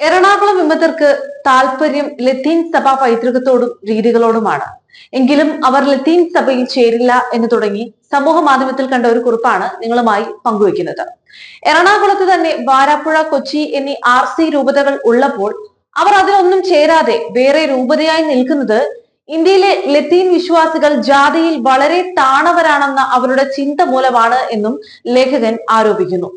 എറണാകുളം വിമതർക്ക് താല്പര്യം ലത്തീൻ സഭാ പൈതൃകത്തോടും രീതികളോടുമാണ്. എങ്കിലും അവർ ലത്തീൻ സഭയിൽ ചേരില്ല എന്ന് തുടങ്ങി സമൂഹ മാധ്യമത്തിൽ കണ്ട ഒരു കുറിപ്പാണ് നിങ്ങളുമായി പങ്കുവെക്കുന്നത് എറണാകുളത്ത് തന്നെ വാരാപ്പുഴ കൊച്ചി എന്നീ ആർ സി രൂപതകൾ ഉള്ളപ്പോൾ അവർ അതിലൊന്നും ചേരാതെ വേറെ രൂപതയായി നിൽക്കുന്നത് ഇന്ത്യയിലെ ലത്തീൻ വിശ്വാസികൾ ജാതിയിൽ വളരെ താണവരാണെന്ന അവരുടെ ചിന്ത മൂലമാണ് എന്നും ലേഖകൻ ആരോപിക്കുന്നു.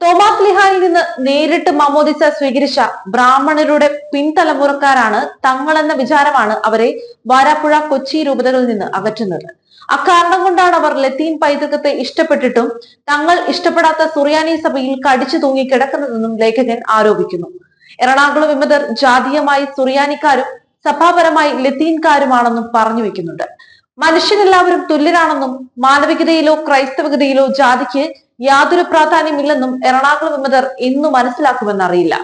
തോമാസ് ലിഹായിൽ നിന്ന് നേരിട്ട് മമോദിസ സ്വീകരിച്ച ബ്രാഹ്മണരുടെ പിൻതലമുറക്കാരാണ് തങ്ങളെന്ന വിചാരമാണ് അവരെ വാരാപ്പുഴ കൊച്ചി രൂപതകളിൽ നിന്ന് അകറ്റുന്നത്. അക്കാരണം കൊണ്ടാണ് അവർ ലത്തീൻ പൈതൃകത്തെ ഇഷ്ടപ്പെട്ടിട്ടും തങ്ങൾ ഇഷ്ടപ്പെടാത്ത സുറിയാനി സഭയിൽ കടിച്ചു തൂങ്ങി കിടക്കുന്നതെന്നും ലേഖകൻ ആരോപിക്കുന്നു. എറണാകുളം വിമതർ ജാതീയമായി സുറിയാനിക്കാരും സഭാപരമായി ലത്തീൻകാരുമാണെന്നും പറഞ്ഞു വെക്കുന്നുണ്ട്. മനുഷ്യനെല്ലാവരും തുല്യരാണെന്നും മാനവികതയിലോ ക്രൈസ്തവകതയിലോ ജാതിക്ക് യാതൊരു പ്രാധാന്യമില്ലെന്നും എറണാകുളം വിമതർ ഇന്നു മനസ്സിലാക്കുമെന്നറിയില്ല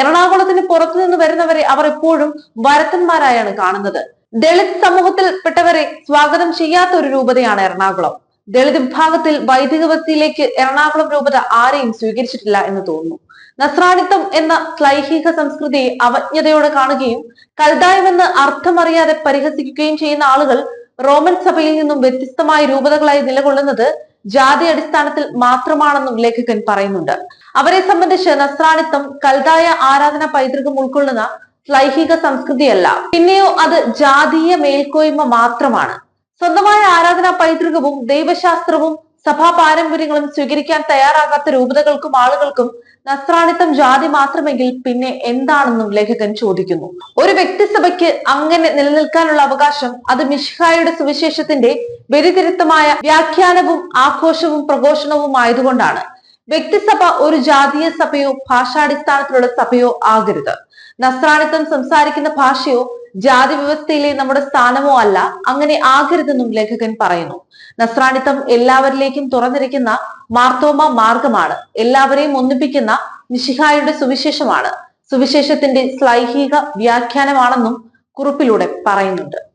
എറണാകുളത്തിന് പുറത്തു നിന്ന് വരുന്നവരെ അവർ എപ്പോഴും വരത്തന്മാരായാണ് കാണുന്നത്. ദളിത് സമൂഹത്തിൽപ്പെട്ടവരെ സ്വാഗതം ചെയ്യാത്ത ഒരു രൂപതയാണ് എറണാകുളം. ദളിത് വിഭാഗത്തിൽ വൈദിക വ്യക്തിയിലേക്ക് എറണാകുളം രൂപത ആരെയും സ്വീകരിച്ചിട്ടില്ല എന്ന് തോന്നുന്നു. നസ്രാണിത്വം എന്ന ശ്ലൈഹിക സംസ്കൃതിയെ അവജ്ഞതയോടെ കാണുകയും കൽതായമെന്ന് അർത്ഥമറിയാതെ പരിഹസിക്കുകയും ചെയ്യുന്ന ആളുകൾ റോമൻ സഭയിൽ നിന്നും വ്യത്യസ്തമായ രൂപതകളായി നിലകൊള്ളുന്നത് ജാതി അടിസ്ഥാനത്തിൽ മാത്രമാണെന്നും ലേഖകൻ പറയുന്നുണ്ട്. അവരെ സംബന്ധിച്ച് നസ്രാണിത്വം കൽതായ ആരാധന പൈതൃകം ഉൾക്കൊള്ളുന്ന ലൈഹിക സംസ്കൃതിയല്ല. പിന്നെയോ അത് ജാതീയ മേൽക്കോയ്മ മാത്രമാണ്. സ്വന്തമായ ആരാധനാ പൈതൃകവും ദൈവശാസ്ത്രവും സഭാ പാരമ്പര്യങ്ങളും സ്വീകരിക്കാൻ തയ്യാറാകാത്ത രൂപതകൾക്കും ആളുകൾക്കും നസ്രാണിത്തം ജാതി മാത്രമെങ്കിൽ പിന്നെ എന്താണെന്നും ലേഖകൻ ചോദിക്കുന്നു. ഒരു വ്യക്തിസഭയ്ക്ക് അങ്ങനെ നിലനിൽക്കാനുള്ള അവകാശം അത് മിഷ്ഹായുടെ സുവിശേഷത്തിന്റെ വ്യതിരിക്തമായ വ്യാഖ്യാനവും ആഘോഷവും പ്രഘോഷണവും ആയതുകൊണ്ടാണ്. വ്യക്തിസഭ ഒരു ജാതീയ സഭയോ ഭാഷാടിസ്ഥാനത്തിലുള്ള സഭയോ ആകരുത്. നസ്രാണിത്വം സംസാരിക്കുന്ന ഭാഷയോ ജാതി വ്യവസ്ഥയിലെ നമ്മുടെ സ്ഥാനമോ അല്ല. അങ്ങനെ ആകരുതെന്നും ലേഖകൻ പറയുന്നു. നസ്രാണിത്വം എല്ലാവരിലേക്കും തുറന്നിരിക്കുന്ന മാർത്തോമ മാർഗമാണ്. എല്ലാവരെയും ഒന്നിപ്പിക്കുന്ന നിശിഹായുടെ സുവിശേഷമാണ്. സുവിശേഷത്തിന്റെ സ്ലൈഹിക വ്യാഖ്യാനമാണെന്നും കുറിപ്പിലൂടെ പറയുന്നുണ്ട്.